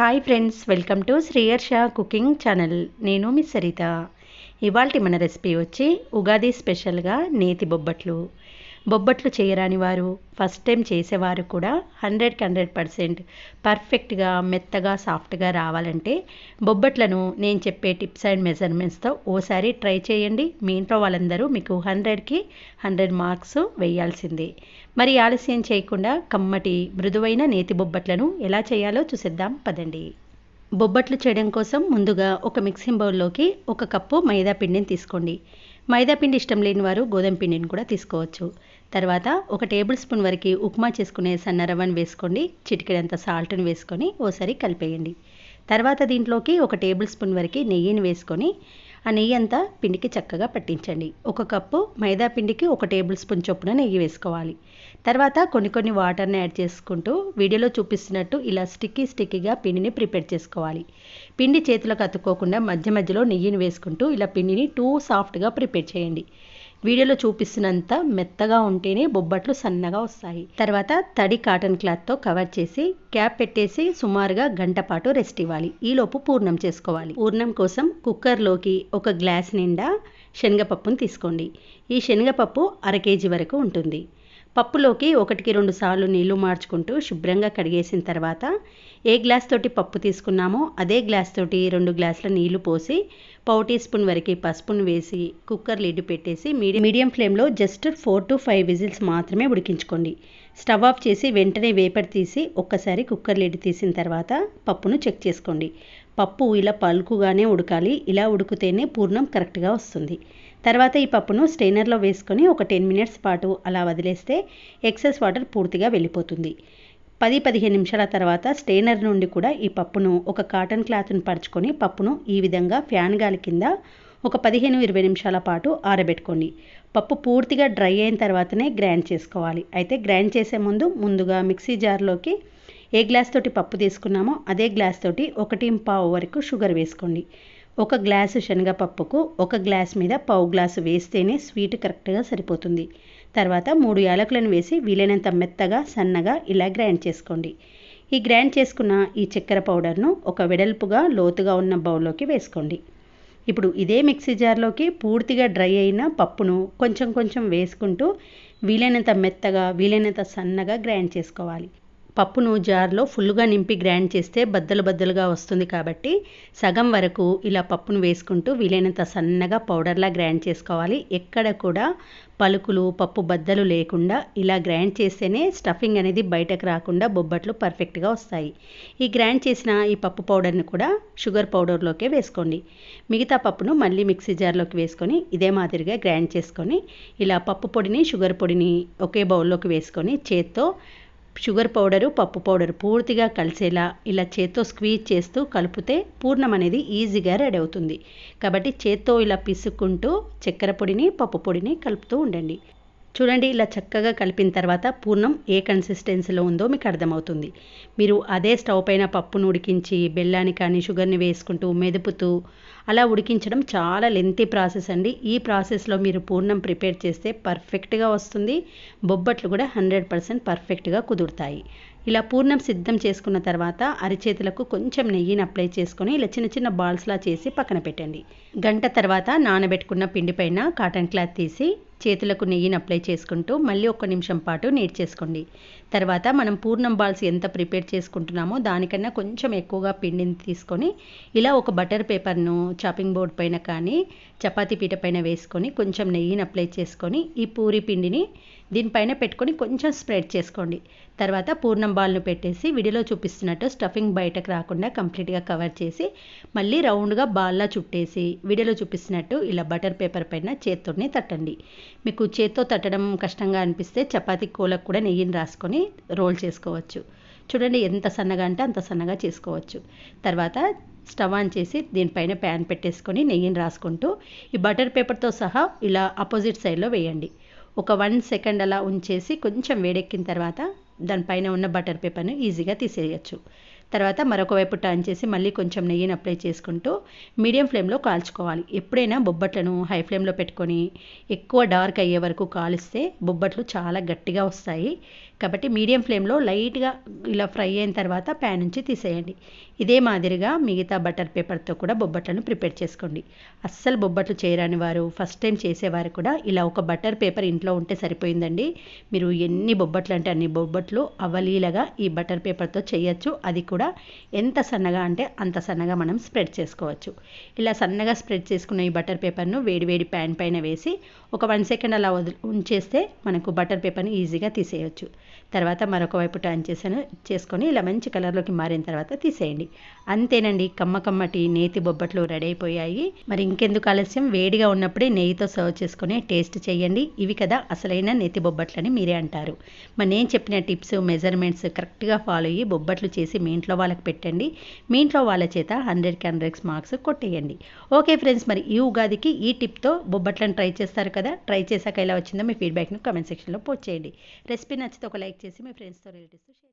Hi friends welcome to Sriyarsha cooking channel నేను మీ సరిత. ఇవాళ మన రెసిపీ వచ్చి ఉగాది స్పెషల్గా నేతి బొబ్బట్లు. బొబ్బట్లు చేయరాని వారు ఫస్ట్ టైం చేసేవారు కూడా హండ్రెడ్కి హండ్రెడ్ పర్సెంట్ పర్ఫెక్ట్గా మెత్తగా సాఫ్ట్గా రావాలంటే బొబ్బట్లను నేను చెప్పే టిప్స్ అండ్ మెజర్మెంట్స్తో ఓసారి ట్రై చేయండి. మీ ఇంట్లో వాళ్ళందరూ మీకు హండ్రెడ్కి హండ్రెడ్ మార్క్స్ వేయాల్సిందే. మరి ఆలస్యం చేయకుండా కమ్మటి మృదువైన నేతి బొబ్బట్లను ఎలా చేయాలో చూసేద్దాం పదండి. బొబ్బట్లు చేయడం కోసం ముందుగా ఒక మిక్సింగ్ బౌల్లోకి ఒక కప్పు మైదా పిండిని తీసుకోండి. మైదాపిండి ఇష్టం లేని వారు గోధుమ పిండిని కూడా తీసుకోవచ్చు. తర్వాత ఒక టేబుల్ స్పూన్ వరకు ఉప్మా చేసుకునే సన్న రవ్వను వేసుకోండి. చిటికెడంత సాల్ట్ని వేసుకొని ఓసారి కలిపేయండి. తర్వాత దీంట్లోకి ఒక టేబుల్ స్పూన్ వరకు నెయ్యిని వేసుకొని ఆ నెయ్యి అంతా పిండికి చక్కగా పట్టించండి. ఒక కప్పు మైదా పిండికి ఒక టేబుల్ స్పూన్ చొప్పున నెయ్యి వేసుకోవాలి. తర్వాత కొన్ని కొన్ని వాటర్ని యాడ్ చేసుకుంటూ వీడియోలో చూపిస్తున్నట్టు ఇలా స్టిక్కీ స్టిక్కీగా పిండిని ప్రిపేర్ చేసుకోవాలి. పిండి చేతులకు అతుక్కోకుండా మధ్య మధ్యలో నెయ్యిని వేసుకుంటూ ఇలా పిండిని టూ సాఫ్ట్గా ప్రిపేర్ చేయండి. వీడియోలో చూపిస్తున్నంత మెత్తగా ఉంటేనే బొబ్బట్లు సన్నగా వస్తాయి. తర్వాత తడి కాటన్ క్లాత్తో కవర్ చేసి క్యాప్ పెట్టేసి సుమారుగా గంట పాటు రెస్ట్ ఇవ్వాలి. ఈలోపు పూర్ణం చేసుకోవాలి. పూర్ణం కోసం కుక్కర్లోకి ఒక గ్లాస్ నిండా శనగపప్పును తీసుకోండి. ఈ శనగపప్పు అర కేజీ వరకు ఉంటుంది. పప్పులోకి ఒకటికి రెండు సార్లు నీళ్ళు మార్చుకుంటూ శుభ్రంగా కడిగేసిన తర్వాత ఏ గ్లాస్ తోటి పప్పు తీసుకున్నామో అదే గ్లాస్ తోటి రెండు గ్లాసుల నీళ్ళు పోసి పావు టీ స్పూన్ వరకు పసుపును వేసి కుక్కర్ లిడ్ పెట్టేసి మీడియం మీడియం ఫ్లేమ్లో just four to five whistles మాత్రమే ఉడికించుకోండి. స్టవ్ ఆఫ్ చేసి వెంటనే వేపర్ తీసి ఒక్కసారి కుక్కర్ లిడ్ తీసిన తర్వాత పప్పును చెక్ చేసుకోండి. పప్పు ఇలా పలుకుగానే ఉడకాలి. ఇలా ఉడికితేనే పూర్ణం కరెక్ట్గా వస్తుంది. తర్వాత ఈ పప్పును స్టెయినర్లో వేసుకొని ఒక టెన్ మినిట్స్ పాటు అలా వదిలేస్తే ఎక్సెస్ వాటర్ పూర్తిగా వెళ్ళిపోతుంది. పది పదిహేను నిమిషాల తర్వాత స్టెయినర్ నుండి కూడా ఈ పప్పును ఒక కాటన్ క్లాత్ను పరుచుకొని పప్పును ఈ విధంగా ఫ్యాన్ గాలి కింద ఒక పదిహేను ఇరవై నిమిషాల పాటు ఆరబెట్టుకోండి. పప్పు పూర్తిగా డ్రై అయిన తర్వాతనే గ్రైండ్ చేసుకోవాలి. అయితే గ్రైండ్ చేసే ముందు ముందుగా మిక్సీ జార్లోకి ఏ గ్లాస్ తోటి పప్పు తీసుకున్నామో అదే గ్లాస్ తోటి ఒకటి పావు వరకు షుగర్ వేసుకోండి. ఒక గ్లాసు శనగపప్పుకు ఒక గ్లాస్ మీద పావు గ్లాసు వేస్తేనే స్వీట్ కరెక్ట్గా సరిపోతుంది. తర్వాత మూడు యాలకులను వేసి వీలైనంత మెత్తగా సన్నగా ఇలా గ్రైండ్ చేసుకోండి. ఈ గ్రైండ్ చేసుకున్న ఈ చక్కెర పౌడర్ను ఒక వెడల్పుగా లోతుగా ఉన్న బౌల్లోకి వేసుకోండి. ఇప్పుడు ఇదే మిక్సీ జార్లోకి పూర్తిగా డ్రై అయిన పప్పును కొంచెం కొంచెం వేసుకుంటూ వీలైనంత మెత్తగా వీలైనంత సన్నగా గ్రైండ్ చేసుకోవాలి. పప్పును జార్లో ఫుల్గా నింపి గ్రైండ్ చేస్తే బద్దలు బద్దలుగా వస్తుంది కాబట్టి సగం వరకు ఇలా పప్పును వేసుకుంటూ వీలైనంత సన్నగా పౌడర్లా గ్రైండ్ చేసుకోవాలి. ఎక్కడ కూడా పలుకులు పప్పు బద్దలు లేకుండా ఇలా గ్రైండ్ చేస్తేనే స్టఫింగ్ అనేది బయటకు రాకుండా బొబ్బట్లు పర్ఫెక్ట్గా వస్తాయి. ఈ గ్రైండ్ చేసిన ఈ పప్పు పౌడర్ని కూడా షుగర్ పౌడర్లోకే వేసుకోండి. మిగతా పప్పును మళ్ళీ మిక్సీ జార్లోకి వేసుకొని ఇదే మాదిరిగా గ్రైండ్ చేసుకొని ఇలా పప్పు పొడిని షుగర్ పొడిని ఒకే బౌల్లోకి వేసుకొని చేత్తో షుగర్ పౌడరు పప్పు పౌడర్ పూర్తిగా కలిసేలా ఇలా చేత్తో స్క్వీజ్ చేస్తూ కలిపితే పూర్ణం అనేది ఈజీగా రెడీ అవుతుంది. కాబట్టి చేత్తో ఇలా పిసుక్కుంటూ చక్కెర పొడిని పప్పు పొడిని కలుపుతూ ఉండండి. చూడండి ఇలా చక్కగా కలిపిన తర్వాత పూర్ణం ఏ కన్సిస్టెన్సీలో ఉందో మీకు అర్థమవుతుంది. మీరు అదే స్టవ్ పైన పప్పును ఉడికించి బెల్లాన్ని కానీ షుగర్ని వేసుకుంటూ మెదుపుతూ అలా ఉడికించడం చాలా లెంతీ ప్రాసెస్ అండి. ఈ ప్రాసెస్లో మీరు పూర్ణం ప్రిపేర్ చేస్తే పర్ఫెక్ట్గా వస్తుంది. బొబ్బట్లు కూడా హండ్రెడ్ పర్సెంట్ పర్ఫెక్ట్గా కుదురుతాయి. ఇలా పూర్ణం సిద్ధం చేసుకున్న తర్వాత అరిచేతులకు కొంచెం నెయ్యిని అప్లై చేసుకొని ఇలా చిన్న చిన్న బాల్స్లా చేసి పక్కన పెట్టండి. గంట తర్వాత నానబెట్టుకున్న పిండి పైన కాటన్ క్లాత్ తీసి చేతులకు నెయ్యిని అప్లై చేసుకుంటూ మళ్ళీ ఒక్క నిమిషం పాటు నీట్ చేసుకోండి. తర్వాత మనం పూర్ణం బాల్స్ ఎంత ప్రిపేర్ చేసుకుంటున్నామో దానికన్నా కొంచెం ఎక్కువగా పిండిని తీసుకొని ఇలా ఒక బటర్ పేపర్ను చాపింగ్ బోర్డ్ పైన కానీ చపాతీ పీట పైన వేసుకొని కొంచెం నెయ్యిని అప్లై చేసుకొని ఈ పూరి పిండిని దీనిపైన పెట్టుకొని కొంచెం స్ప్రెడ్ చేసుకోండి. తర్వాత పూర్ణం బాల్ను పెట్టేసి వీడియోలో చూపిస్తున్నట్టు స్టఫింగ్ బయటకు రాకుండా కంప్లీట్గా కవర్ చేసి మళ్ళీ రౌండ్గా బాల్లా చుట్టేసి వీడియోలో చూపిస్తున్నట్టు ఇలా బటర్ పేపర్ పైన చేత్తోనే తట్టండి. మీకు చేత్తో తట్టడం కష్టంగా అనిపిస్తే చపాతీ కూలకు కూడా నెయ్యిని రాసుకొని రోల్ చేసుకోవచ్చు. చూడండి ఎంత సన్నగా అంటే అంత సన్నగా చేసుకోవచ్చు. తర్వాత స్టవ్ ఆన్ చేసి దీనిపైన ప్యాన్ పెట్టేసుకొని నెయ్యిని రాసుకుంటూ ఈ బటర్ పేపర్తో సహా ఇలా ఆపోజిట్ సైడ్లో వేయండి. ఒక వన్ సెకండ్ అలా ఉంచేసి కొంచెం వేడెక్కిన తర్వాత దానిపైన ఉన్న బటర్ పేపర్ను ఈజీగా తీసేయచ్చు. తర్వాత మరొక వైపు టర్న్ చేసి మళ్ళీ కొంచెం నెయ్యిని అప్లై చేసుకుంటూ మీడియం ఫ్లేమ్లో కాల్చుకోవాలి. ఎప్పుడైనా బొబ్బట్లను హై ఫ్లేమ్లో పెట్టుకొని ఎక్కువ డార్క్ అయ్యే వరకు కాలిస్తే బొబ్బట్లు చాలా గట్టిగా వస్తాయి. కాబట్టి మీడియం ఫ్లేమ్లో లైట్గా ఇలా ఫ్రై అయిన తర్వాత ప్యాన్ నుంచి తీసేయండి. ఇదే మాదిరిగా మిగతా బటర్ పేపర్తో కూడా బొబ్బట్లను ప్రిపేర్ చేసుకోండి. అస్సలు బొబ్బట్లు చేయరాని వారు ఫస్ట్ టైం చేసేవారు కూడా ఇలా ఒక బటర్ పేపర్ ఇంట్లో ఉంటే సరిపోయిందండి. మీరు ఎన్ని బొబ్బట్లు అంటే అన్ని బొబ్బట్లు అవలీలగా ఈ బటర్ పేపర్తో చేయొచ్చు. అది కూడా ఎంత సన్నగా అంటే అంత సన్నగా మనం స్ప్రెడ్ చేసుకోవచ్చు. ఇలా సన్నగా స్ప్రెడ్ చేసుకున్న ఈ బటర్ పేపర్ను వేడి వేడి ప్యాన్ పైన వేసి ఒక వన్ సెకండ్ అలా వదిలి ఉంచేస్తే మనకు బటర్ పేపర్ని ఈజీగా తీసేయచ్చు. తర్వాత మరొక వైపు టర్న్ చేసాను చేసుకొని ఇలా మంచి కలర్లోకి మారిన తర్వాత తీసేయండి. అంతేనండి కమ్మ కమ్మటి నేతి బొబ్బట్లు రెడీ అయిపోయాయి. మరి ఇంకెందుకు ఆలస్యం? వేడిగా ఉన్నప్పుడే నెయ్యితో సర్వ్ చేసుకుని టేస్ట్ చేయండి. ఇవి కదా అసలైన నేతి బొబ్బట్లని మీరే అంటారు. మరి నేను చెప్పిన టిప్స్ మెజర్మెంట్స్ కరెక్ట్గా ఫాలో అయ్యి బొబ్బట్లు చేసి మీ ఇంట్లో వాళ్ళకి పెట్టండి. మీ ఇంట్లో వాళ్ళ చేత హండ్రెడ్కి హండ్రెడ్స్ మార్క్స్ కొట్టేయండి. ఓకే ఫ్రెండ్స్ మరి ఈ ఉగాదికి ఈ టిప్తో బొబ్బట్లను ట్రై చేస్తారు కదా? ట్రై చేశాక ఎలా వచ్చిందో మీ ఫీడ్బ్యాక్ను కమెంట్ సెక్షన్లో పోస్ట్ చేయండి. రెసిపీ నచ్చితే ఒక లైక్ చేసి మీ ఫ్రెండ్స్తో రిలేటివ్స్తో షేర్